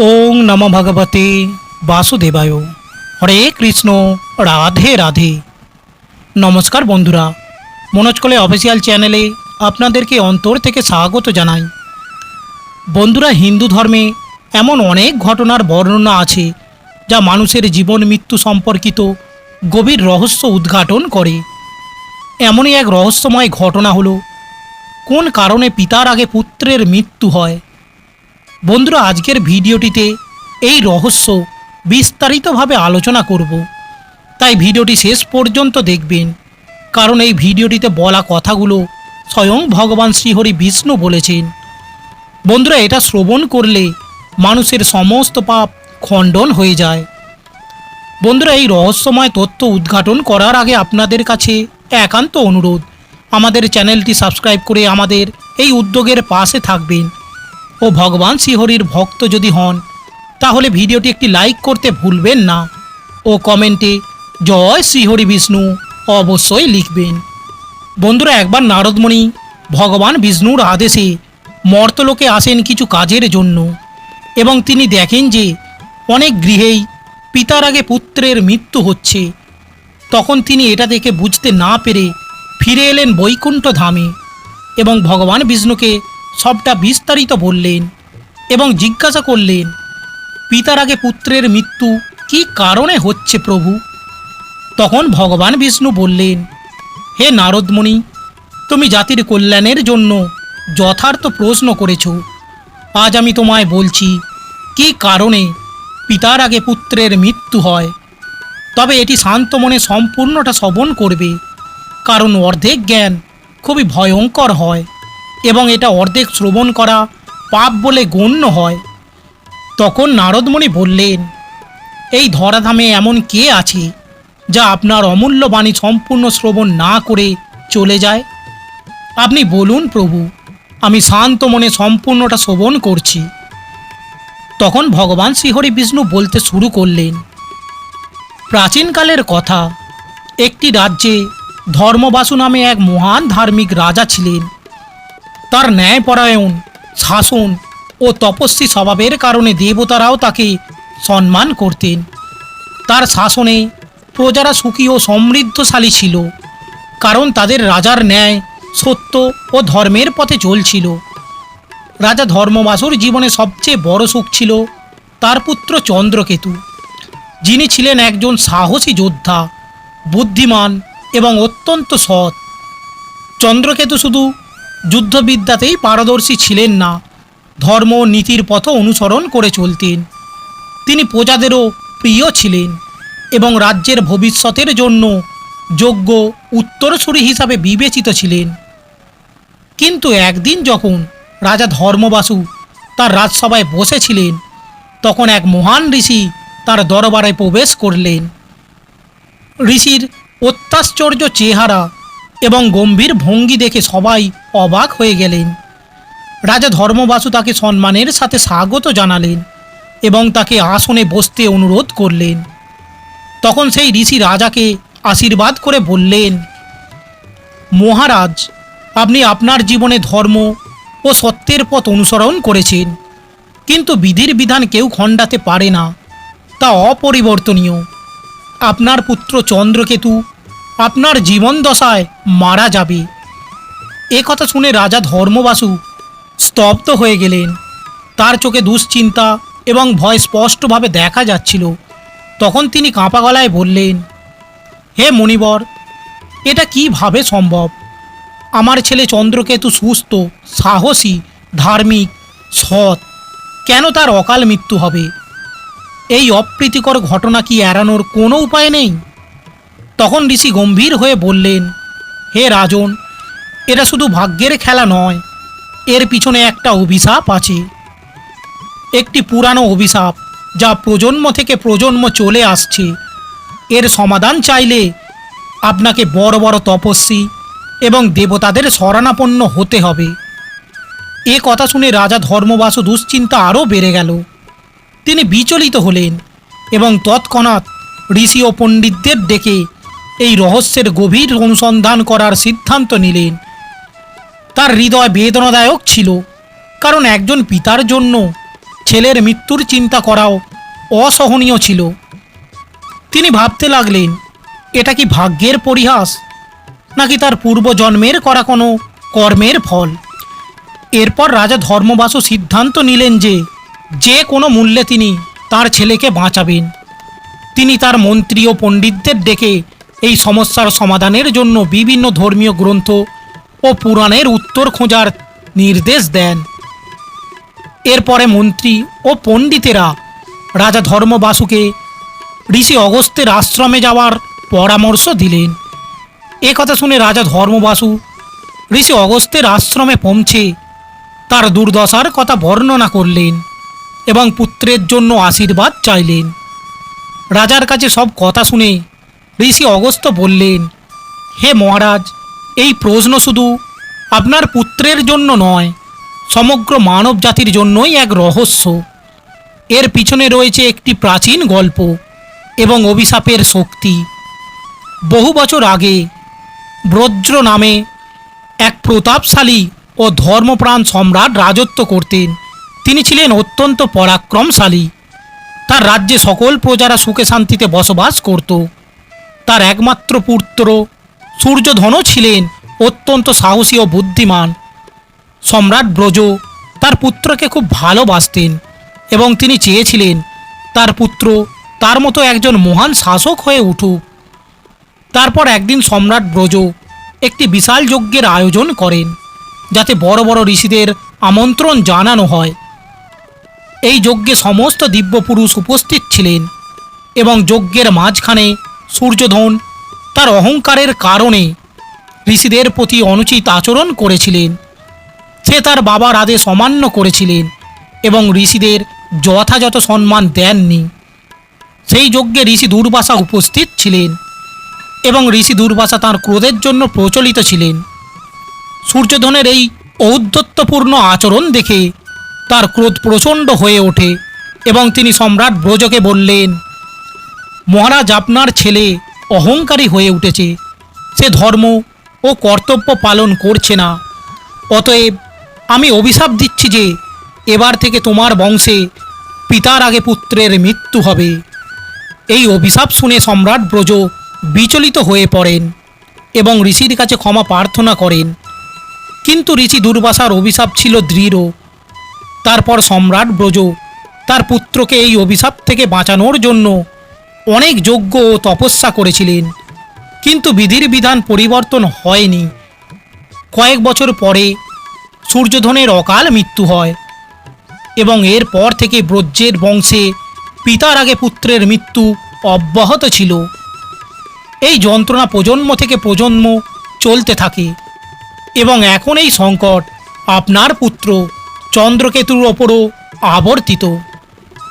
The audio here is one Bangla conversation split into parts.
ওং নম ভগবতে বাসুদেবায়। হরে কৃষ্ণ, রাধে রাধে। নমস্কার বন্ধুরা মনোজকলে অফিসিয়াল চ্যানেলে আপনাদেরকে অন্তর থেকে স্বাগত জানাই। বন্ধুরা, হিন্দু ধর্মে এমন অনেক ঘটনার বর্ণনা আছে, যা মানুষের জীবন মৃত্যু সম্পর্কিত গভীর রহস্য উদ্ঘাটন করে। এমনই এক রহস্যময় ঘটনা হলো, কোন কারণে পিতার আগে পুত্রের মৃত্যু হয়? বন্ধুরা, আজকের ভিডিওটিতে এই রহস্য বিস্তারিতভাবে আলোচনা করব। তাই ভিডিওটি শেষ পর্যন্ত দেখবেন, কারণ এই ভিডিওটিতে বলা কথাগুলো স্বয়ং ভগবান শ্রীহরি বিষ্ণু বলেছেন। বন্ধুরা, এটা শ্রবণ করলে মানুষের সমস্ত পাপ খণ্ডন হয়ে যায়। বন্ধুরা, এই রহস্যময় তথ্য উদ্ঘাটন করার আগে আপনাদের কাছে একান্ত অনুরোধ, আমাদের চ্যানেলটি সাবস্ক্রাইব করে আমাদের এই উদ্যোগের পাশে থাকবেন। ও ভগবান শ্রীহরির ভক্ত যদি হন, তাহলে ভিডিওটি একটি লাইক করতে ভুলবেন না। ও কমেন্টে জয় শ্রীহরি বিষ্ণু অবশ্যই লিখবেন। বন্ধুরা, একবার নারদমণি ভগবান বিষ্ণুর আদেশে মর্তলোকে আসেন কিছু কাজের জন্য এবং তিনি দেখেন যে অনেক গৃহেই পিতার আগে পুত্রের মৃত্যু হচ্ছে। তখন তিনি এটা দেখে বুঝতে না পেরে ফিরে এলেন বৈকুণ্ঠ ধামে এবং ভগবান বিষ্ণুকে সবটা বিস্তারিত বললেন এবং জিজ্ঞাসা করলেন, পিতার আগে পুত্রের মৃত্যু কি কারণে হচ্ছে প্রভু? তখন ভগবান বিষ্ণু বললেন, হে নারদমণি, তুমি জাতির কল্যাণের জন্য যথার্থ প্রশ্ন করেছ। আজ আমি তোমায় বলছি, কি কারণে পিতার আগে পুত্রের মৃত্যু হয়? তবে এটি শান্ত মনে সম্পূর্ণটা শ্রবণ করবে, কারণ অর্ধেক জ্ঞান খুবই ভয়ঙ্কর হয়। এবং এটা অর্ধেক শ্রবণ করা পাপ বলে গণ্য হয়। তখন নারদমণি বললেন, এই ধরাধামে এমন কে আছে যা আপনার অমূল্য বাণী সম্পূর্ণ শ্রবণ না করে চলে যায়? আপনি বলুন প্রভু, আমি শান্ত মনে সম্পূর্ণটা শ্রবণ করছি। তখন ভগবান শ্রীহরি বিষ্ণু বলতে শুরু করলেন, প্রাচীনকালের কথা, একটি রাজ্যে ধর্মবাসু নামে এক মহান ধার্মিক রাজা ছিলেন। তার ন্যায়পরায়ণ, শাসন ও তপস্বী স্বভাবের কারণে দেবতারাও তাকে সম্মান করতেন। তার শাসনে প্রজারা সুখী ও সমৃদ্ধশালী ছিল, কারণ তাদের রাজার ন্যায়, সত্য ও ধর্মের পথে চলছিল। রাজা ধর্মবাসুর জীবনে সবচেয়ে বড় সুখ ছিল তার পুত্র চন্দ্রকেতু, যিনি ছিলেন একজন সাহসী যোদ্ধা, বুদ্ধিমান এবং অত্যন্ত সৎ। চন্দ্রকেতু শুধু যুদ্ধবিদ্যাতেই পারদর্শী ছিলেন না। ধর্ম নীতির পথ অনুসরণ করে চলতেন। তিনি প্রজাদেরও প্রিয় ছিলেন এবং রাজ্যের ভবিষ্যতের জন্য যোগ্য উত্তরসূরি হিসাবে বিবেচিত ছিলেন। কিন্তু একদিন যখন রাজা ধর্মবাসু তার রাজসভায় বসেছিলেন, তখন এক মহান ঋষি তার দরবারে প্রবেশ করলেন। ঋষির অত্যাশ্চর্য চেহারা এবং গম্ভীর ভঙ্গি দেখে সবাই অবাক হয়ে গেলেন। রাজা ধর্মবাসু তাকে সম্মানের সাথে স্বাগত জানালেন এবং তাকে আসনে বসতে অনুরোধ করলেন। তখন সেই ঋষি রাজাকে আশীর্বাদ করে বললেন, মহারাজ, আপনি আপনার জীবনে ধর্ম ও সত্যের পথ অনুসরণ করেছেন, কিন্তু বিধির বিধান কেউ খণ্ডাতে পারে না, তা অপরিবর্তনীয়। আপনার পুত্র চন্দ্রকেতু আপনার জীবন দশায় মারা যাবে। এ কথা শুনে রাজা ধর্মবাসু স্তব্ধ হয়ে গেলেন। তার চোখে দুশ্চিন্তা এবং ভয় স্পষ্টভাবে দেখা যাচ্ছিল। তখন তিনি কাঁপা গলায় বললেন, হে মণিবর, এটা কীভাবে সম্ভব? আমার ছেলে চন্দ্রকেতু সুস্থ, সাহসী, ধার্মিক, সৎ। কেন তার অকাল মৃত্যু হবে? এই অপ্রীতিকর ঘটনা কি এড়ানোর কোনো উপায় নেই? তখন ঋষি গম্ভীর হয়ে বললেন, হে রাজন এটা শুধু ভাগ্যের খেলা নয়, এর পিছনে একটা অভিশাপ আছে। একটি পুরানো অভিশাপ যা প্রজন্ম থেকে প্রজন্ম চলে আসছে। এর সমাধান চাইলে আপনাকে বড় বড় তপস্বী এবং দেবতাদের শরণাপন্ন হতে হবে। এ কথা শুনে রাজা ধর্মবাসু দুশ্চিন্তা আরও বেড়ে গেল। তিনি বিচলিত হলেন এবং তৎক্ষণাৎ ঋষি ও পণ্ডিতদের ডেকে এই রহস্যের গভীর অনুসন্ধান করার সিদ্ধান্ত নিলেন। তার হৃদয় বেদনাদায়ক ছিল। কারণ একজন পিতার জন্য ছেলের মৃত্যুর চিন্তা করাও অসহনীয় ছিল। তিনি ভাবতে লাগলেন, এটা কি ভাগ্যের পরিহাস? নাকি তার পূর্বজন্মের করা কোনো কর্মের ফল? এরপর রাজা ধর্মবাসু সিদ্ধান্ত নিলেন যে যে কোনো মূল্যে তিনি তার ছেলেকে বাঁচাবেন। তিনি তার মন্ত্রী ও পণ্ডিতদের ডেকে এই সমস্যার সমাধানের জন্য বিভিন্ন ধর্মীয় গ্রন্থ ও পুরাণের উত্তর খোঁজার নির্দেশ দেন। এরপরে মন্ত্রী ও পণ্ডিতেরা রাজা ধর্মবাসুকে ঋষি অগস্ত্যের আশ্রমে যাওয়ার পরামর্শ দিলেন। এ কথা শুনে রাজা ধর্মবাসু ঋষি অগস্ত্যের আশ্রমে পৌঁছে তার দুর্দশার কথা বর্ণনা করলেন এবং পুত্রের জন্য আশীর্বাদ চাইলেন। রাজার কাছে সব কথা শুনে ঋষি অগস্ত্য বললেন, হে মহারাজ এই প্রশ্ন শুধু আপনার পুত্রের জন্য নয়, সমগ্র মানব জাতির জন্যই এক রহস্য। এর পিছনে রয়েছে একটি প্রাচীন গল্প এবং অভিশাপের শক্তি। বহু বছর আগে ব্রজ্র নামে এক প্রতাপশালী ও ধর্মপ্রাণ সম্রাট রাজত্ব করতেন। তিনি ছিলেন অত্যন্ত পরাক্রমশালী। তার রাজ্যে সকল প্রজারা সুখে শান্তিতে বসবাস করত। তার একমাত্র পুত্র সূর্যধনও ছিলেন অত্যন্ত সাহসী ও বুদ্ধিমান। সম্রাট ব্রজ তার পুত্রকে খুব ভালোবাসতেন এবং তিনি চেয়েছিলেন তার পুত্র তার মতো একজন মহান শাসক হয়ে উঠুক। তারপর একদিন সম্রাট ব্রজ একটি বিশাল যজ্ঞের আয়োজন করেন, যাতে বড় বড় ঋষিদের আমন্ত্রণ জানানো হয়। এই যজ্ঞে সমস্ত দিব্যপুরুষ উপস্থিত ছিলেন এবং যজ্ঞের মাঝখানে সূর্যধন তার অহংকারের কারণে ঋষিদের প্রতি অনুচিত আচরণ করেছিলেন। সে তার বাবার আদেশ অমান্য করেছিলেন এবং ঋষিদের যথাযথ সম্মান দেননি। সেই যজ্ঞে ঋষি দুর্বাসা উপস্থিত ছিলেন এবং ঋষি দুর্বাসা তাঁর ক্রোধের জন্য প্রচলিত ছিলেন। সূর্যধনের এই ঔদ্ধত্যপূর্ণ আচরণ দেখে তার ক্রোধ প্রচণ্ড হয়ে ওঠে এবং তিনি সম্রাট ব্রজকে বললেন, মহারাজ, আপনার ছেলে অহংকারী হয়ে উঠেছে। সে ধর্ম ও কর্তব্য পালন করছে না। অতএব আমি অভিশাপ দিচ্ছি যে এবার থেকে তোমার বংশে পিতার আগে পুত্রের মৃত্যু হবে। এই অভিশাপ শুনে সম্রাট ব্রজ বিচলিত হয়ে পড়েন এবং ঋষির কাছে ক্ষমা প্রার্থনা করেন। কিন্তু ঋষি দুর্বাসার অভিশাপ ছিল দৃঢ়। তারপর সম্রাট ব্রজ তার পুত্রকে এই অভিশাপ থেকে বাঁচানোর জন্য অনেক যজ্ঞ ও তপস্যা করেছিলেন, কিন্তু বিধির বিধান পরিবর্তন হয়নি। কয়েক বছর পরে সূর্যধনের অকাল মৃত্যু হয় এবং এরপর থেকে ব্রজ্যের বংশে পিতার আগে পুত্রের মৃত্যু অব্যাহত ছিল। এই যন্ত্রণা প্রজন্ম থেকে প্রজন্ম চলতে থাকে এবং এখন এই সংকট আপনার পুত্র চন্দ্রকেতুর ওপরও আবর্তিত।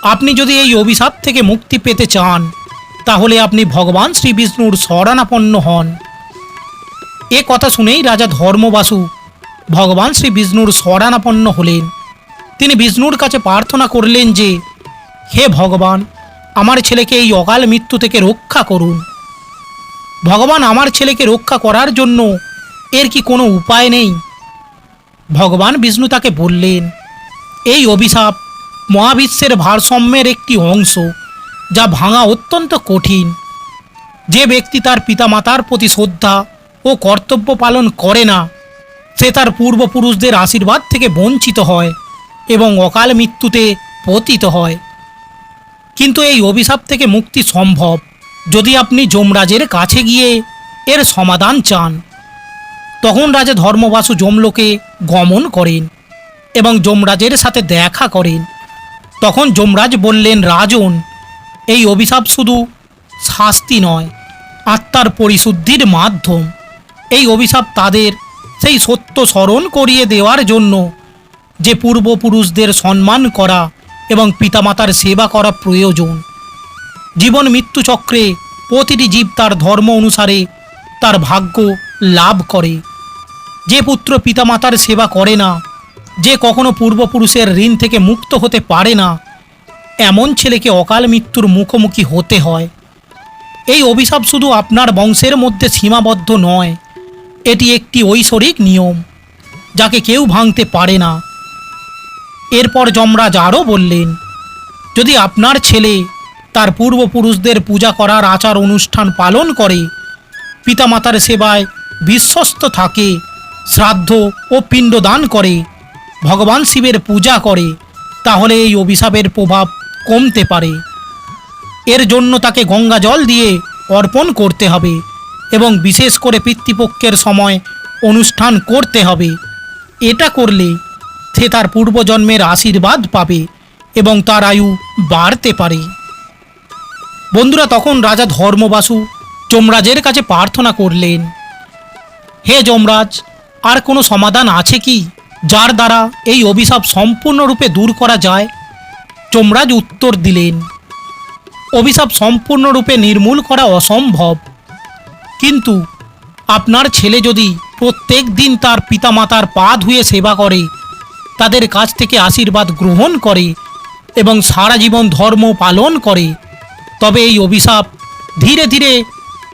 আপনি যদি এই অভিশাপ থেকে মুক্তি পেতে চান তাহলে আপনি ভগবান শ্রী বিষ্ণুর শরণাপন্ন হন। এ কথা শুনেই রাজা ধর্মবাসু ভগবান শ্রী বিষ্ণুর শরণাপন্ন হলেন। তিনি বিষ্ণুর কাছে প্রার্থনা করলেন যে, হে ভগবান, আমার ছেলেকে এই অকাল মৃত্যু থেকে রক্ষা করুন। ভগবান, আমার ছেলেকে রক্ষা করার জন্য এর কি কোনো উপায় নেই? ভগবান বিষ্ণু তাকে বললেন, এই অভিশাপ মহাবিশ্বের ভারসাম্যের একটি অংশ। যা ভাঙা অত্যন্ত কঠিন। যে ব্যক্তি তার পিতামাতার প্রতি শ্রদ্ধা ও কর্তব্য পালন করে না, সে তার পূর্বপুরুষদের আশীর্বাদ থেকে বঞ্চিত হয় এবং অকাল মৃত্যুতে পতিত হয়। কিন্তু এই অভিশাপ থেকে মুক্তি সম্ভব যদি আপনি যমরাজের কাছে গিয়ে এর সমাধান চান। তখন রাজা ধর্মবাসু যমলোকে গমন করেন এবং যমরাজের সাথে দেখা করেন। তখন যমরাজ বললেন, রাজন এই অভিশাপ শুধু শাস্তি নয়, আত্মার পরিশুদ্ধির মাধ্যম। এই অভিশাপ তাদের সেই সত্য স্মরণ করিয়ে দেওয়ার জন্য যে পূর্বপুরুষদের সম্মান করা এবং পিতামাতার সেবা করা প্রয়োজন। জীবন মৃত্যু চক্রে প্রতিটি জীব তার ধর্ম অনুসারে তার ভাগ্য লাভ করে। যে পুত্র পিতামাতার সেবা করে না, যে কখনো পূর্বপুরুষের ঋণ থেকে মুক্ত হতে পারে না এমন ছেলেকে অকাল মৃত্যুর মুখোমুখি হতে হয়। এই অভিশাপ শুধু আপনার বংশের মধ্যে সীমাবদ্ধ নয়, এটি একটি ঐশ্বরিক নিয়ম, যাকে কেউ ভাঙতে পারে না। এরপর যমরাজ আরও বললেন, যদি আপনার ছেলে তার পূর্বপুরুষদের পূজা করার আচার অনুষ্ঠান পালন করে, পিতামাতার সেবায় বিশ্বস্ত থাকে, শ্রাদ্ধ ও পিণ্ডদান করে, ভগবান শিবের পূজা করে, তাহলে এই অভিশাপের প্রভাব কমতে পারে। এর জন্য তাকে গঙ্গা জল দিয়ে অর্পণ করতে হবে এবং বিশেষ করে পিতৃপক্ষের সময় অনুষ্ঠান করতে হবে। এটা করলে সে তার পূর্বজন্মের আশীর্বাদ পাবে এবং তার আয়ু বাড়তে পারে। বন্ধুরা, তখন রাজা ধর্মবাসু যমরাজের কাছে প্রার্থনা করলেন, হে যমরাজ, আর কোনো সমাধান আছে কি, যার দ্বারা এই অভিশাপ সম্পূর্ণরূপে দূর করা যায় যমরাজ উত্তর দিলেন, অভিশাপ সম্পূর্ণরূপে নির্মূল করা অসম্ভব। কিন্তু আপনার ছেলে যদি প্রত্যেক দিন তার পিতামাতার পা ধুয়ে সেবা করে, তাদের কাছ থেকে আশীর্বাদ গ্রহণ করে এবং সারা জীবন ধর্ম পালন করে, তবে এই অভিশাপ ধীরে ধীরে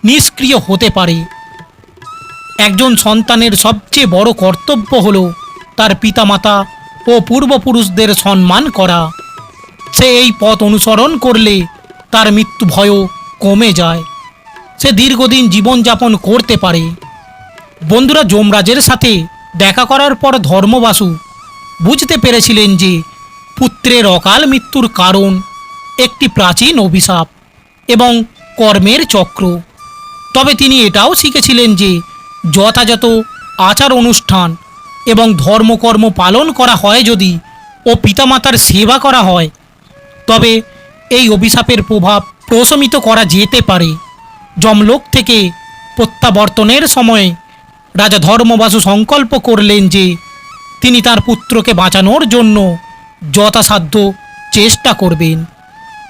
নিষ্ক্রিয় হতে পারে। একজন সন্তানের সবচেয়ে বড় কর্তব্য হল তার পিতামাতা ও পূর্বপুরুষদের সম্মান করা। সে এই পথ অনুসরণ করলে তার মৃত্যু ভয়ও কমে যায়। সে দীর্ঘদিন জীবনযাপন করতে পারে। বন্ধুরা যমরাজের সাথে দেখা করার পর ধর্মবাসু বুঝতে পেরেছিলেন যে পুত্রের অকাল মৃত্যুর কারণ একটি প্রাচীন অভিশাপ এবং কর্মের চক্র। তবে তিনি এটাও শিখেছিলেন যে যথাযথ আচার অনুষ্ঠান এবং ধর্মকর্ম পালন করা হয় যদি ও পিতামাতার সেবা করা হয় তবে এই অভিশাপের প্রভাব প্রশমিত করা যেতে পারে। যমলোক থেকে প্রত্যাবর্তনের সময় রাজা ধর্মবাসু সংকল্প করলেন যে তিনি তার পুত্রকে বাঁচানোর জন্য যথাসাধ্য চেষ্টা করবেন।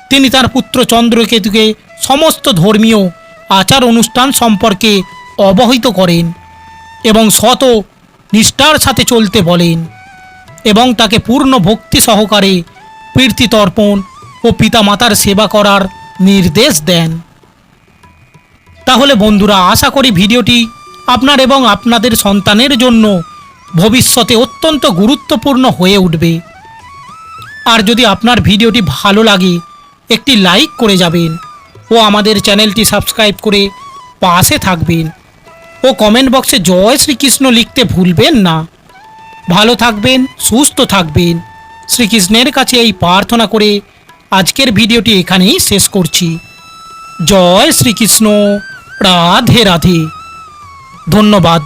তিনি তার পুত্র চন্দ্রকেতুকে সমস্ত ধর্মীয় আচার অনুষ্ঠান সম্পর্কে অবহিত করেন এবং শত নিষ্ঠার সাথে চলতে বলেন এবং তাকে পূর্ণ ভক্তি সহকারে প্রীতিতর্পণ ও পিতামাতার সেবা করার নির্দেশ দেন। তাহলে বন্ধুরা, আশা করি ভিডিওটি আপনার এবং আপনাদের সন্তানের জন্য ভবিষ্যতে অত্যন্ত গুরুত্বপূর্ণ হয়ে উঠবে। আর যদি আপনার ভিডিওটি ভালো লাগে, একটি লাইক করে যাবেন ও আমাদের চ্যানেলটি সাবস্ক্রাইব করে পাশে থাকবেন ও কমেন্ট বক্সে জয় শ্রীকৃষ্ণ লিখতে ভুলবেন না। ভালো থাকবেন, সুস্থ থাকবেন। শ্রীকৃষ্ণের কাছে এই প্রার্থনা করে আজকের ভিডিওটি এখানেই শেষ করছি। জয় শ্রীকৃষ্ণ। রাধে রাধে। ধন্যবাদ।